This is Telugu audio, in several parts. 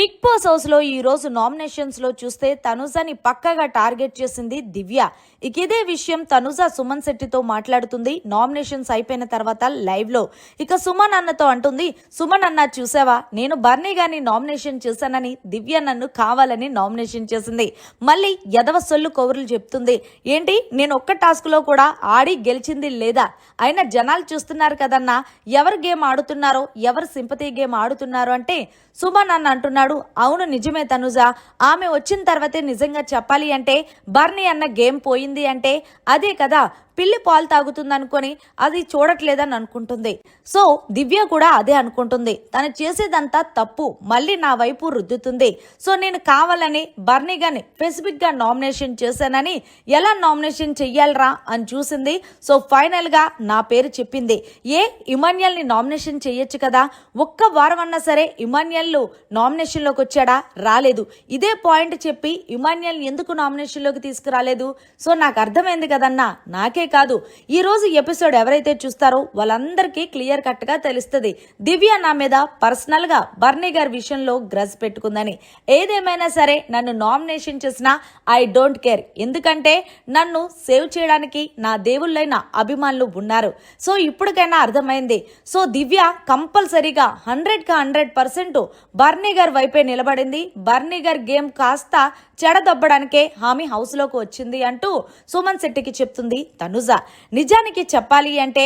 బిగ్ బాస్ హౌస్లో ఈ రోజు నామినేషన్స్లో చూస్తే తనుజాని పక్కగా టార్గెట్ చేసింది దివ్య. ఇక ఇదే విషయం తనుజ సుమన్ శెట్టితో మాట్లాడుతుంది. నామినేషన్స్ అయిపోయిన తర్వాత లైవ్లో. ఇక సుమన్ అన్నతో అంటుంది సుమన్ అన్న చూసావా? నేను బర్నీ గాని నామినేషన్ చేశానని దివ్య నన్ను కావాలని నామినేషన్ చేసింది. మళ్ళీ ఎదవ సొల్లు కౌరులు చెప్తుంది ఏంటి? నేను ఒక్క టాస్క్లో కూడా ఆడి గెలిచింది లేదా? అయినా జనాలు చూస్తున్నారు కదన్నా. ఎవరు గేమ్ ఆడుతున్నారో? ఎవరు సింపతి గేమ్ ఆడుతున్నారో అంటే సుమన్ అన్న అంటున్నాడు అవును నిజమే తనుజ. ఆమె వచ్చిన తర్వాతే నిజంగా చెప్పాలి అంటే బర్నీ అన్న గేమ్ పోయింది అంటే అదే కదా పిల్లి పాలు తాగుతుందనుకొని అది చూడట్లేదని అనుకుంటుంది. సో దివ్య కూడా అదే అనుకుంటుంది. తను చేసేదంతా తప్పు. మళ్ళీ నా వైపు రుద్దుతుంది. సో నేను కావాలని బర్నీగాని స్పెసిఫిక్గా నామినేషన్ చేశానని ఎలా నామినేషన్ చెయ్యాలరా అని చూసింది. సో ఫైనల్గా నా పేరు చెప్పింది. ఏ ఇమాన్యల్ని నామినేషన్ చెయ్యొచ్చు కదా? ఒక్క వారం అన్నా సరే ఇమాన్యల్ నామినేషన్లోకి వచ్చాడా? రాలేదు. ఇదే పాయింట్ చెప్పి ఇమాన్యల్ ఎందుకు నామినేషన్లోకి తీసుకురాలేదు? సో నాకు అర్థమైంది కదన్నా. నాకే కాదు. ఈ రోజు ఎపిసోడ్ ఎవరైతే చూస్తారో వాళ్ళందరికీ క్లియర్ కట్గా తెలుస్తుంది. దివ్య నా మీద పర్సనల్గా బర్నీ గారి విషయంలో గ్రజ్ పెట్టుకుందని. ఏదేమైనా సరే నన్ను నామినేషన్ చేసినా ఐ డోంట్ కేర్. ఎందుకంటే నన్ను సేవ్ చేయడానికి నా దేవుళ్ళైన అభిమానులు ఉన్నారు. సో ఇప్పటికైనా అర్థమైంది. సో దివ్య కంపల్సరీగా హండ్రెడ్ కా హండ్రెడ్ పర్సెంట్ బర్నీ గారి వైపే నిలబడింది. బర్నీ గారి గేమ్ కాస్త చెడదబ్బడానికే హామీ హౌస్లోకి వచ్చింది అంటూ సుమన్ శెట్టికి చెప్తుంది తను. తనుజ నిజానికి చెప్పాలి అంటే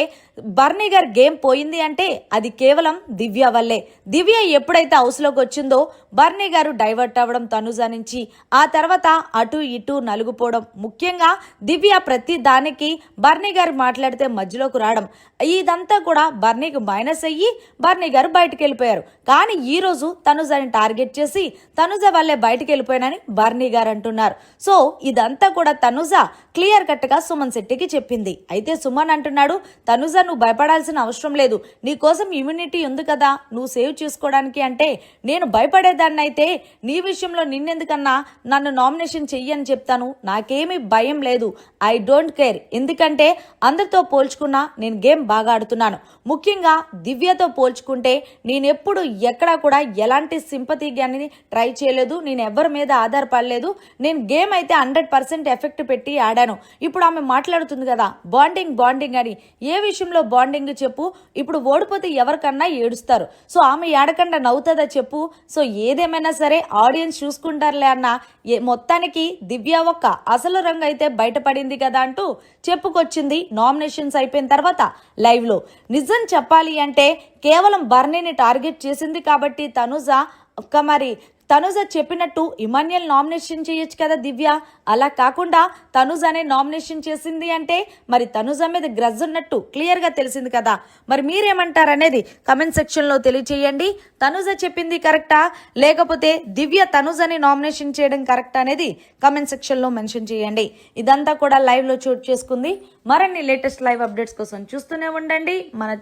బర్నిగర్ గేమ్ పోయింది అంటే అది కేవలం దివ్య వల్లే. దివ్య ఎప్పుడైతే హౌస్లోకి వచ్చిందో బర్నీ గారు డైవర్ట్ అవ్వడం తనుజ నుంచి. ఆ తర్వాత అటు ఇటు నలుగుపోవడం. ముఖ్యంగా దివ్య ప్రతి దానికి బర్నీ గారు మాట్లాడితే మధ్యలోకి రావడం. ఇదంతా కూడా బర్నీకి మైనస్ అయ్యి బర్నీ గారు బయటకు వెళ్ళిపోయారు. కానీ ఈ రోజు తనుజని టార్గెట్ చేసి తనుజ వల్లే బయటకు వెళ్ళిపోయానని బర్నీ గారు అంటున్నారు. సో ఇదంతా కూడా తనుజ క్లియర్ కట్గా సుమన్ శెట్టికి చెప్పింది. అయితే సుమన్ అంటున్నాడు తనుజ నువ్వు భయపడాల్సిన అవసరం లేదు. నీ కోసం ఇమ్యూనిటీ ఉంది కదా. నువ్వు సేవ్ చేసుకోవడానికి అంటే నేను భయపడేదాన్ని అయితే నీ విషయంలో నిన్నెందుకన్నా నన్ను నామినేషన్ చెయ్యని చెప్తాను. నాకేమీ భయం లేదు. ఐ డోంట్ కేర్ ఎందుకంటే అందరితో పోల్చుకున్నా నేను గేమ్ బాగా ఆడుతున్నాను. ముఖ్యంగా దివ్యతో పోల్చుకుంటే నేనెప్పుడు ఎక్కడా కూడా ఎలాంటి సింపతి కానీ ట్రై చేయలేదు. నేను ఎవరి మీద ఆధారపడలేదు. నేను గేమ్ అయితే హండ్రెడ్ పర్సెంట్ ఎఫెక్ట్ పెట్టి ఆడాను. ఇప్పుడు ఆమె మాట్లాడుతుంది కదా. బాండింగ్ బాండింగ్ అని. ఏ విషయంలో బాండింగ్ చెప్పు? ఇప్పుడు ఓడిపోతే ఎవరికన్నా ఏడుస్తారు. సో ఆమె ఏడకుండా నవ్వుతుందా చెప్పు? సో ఏదేమైనా సరే ఆడియన్స్ చూసుకుంటారులే అన్న. ఏ మొత్తానికి దివ్య ఒక్క అసలు రంగు అయితే బయటపడింది కదా అంటూ చెప్పుకొచ్చింది నామినేషన్స్ అయిపోయిన తర్వాత లైవ్లో నిజం చెప్పాలి అంటే కేవలం బర్నీని టార్గెట్ చేసింది కాబట్టి తనుజ ఒక్క మరి తనుజ చెప్పినట్టు ఇమాన్యుల్ నామినేషన్ చేయొచ్చు కదా దివ్య? అలా కాకుండా తనుజ అనే నామినేషన్ చేసింది అంటే మరి తనుజ మీద గ్రజ్ ఉన్నట్టు క్లియర్గా తెలిసింది కదా. మరి మీరేమంటారు అనేది కమెంట్ సెక్షన్లో తెలియచేయండి. తనుజ చెప్పింది కరెక్టా? లేకపోతే దివ్య తనుజని నామినేషన్ చేయడం కరెక్టా అనేది కమెంట్ సెక్షన్లో మెన్షన్ చేయండి. ఇదంతా కూడా లైవ్లో చోటు చేసుకుంది. మరిన్ని లేటెస్ట్ లైవ్ అప్డేట్స్ కోసం చూస్తూనే ఉండండి. మన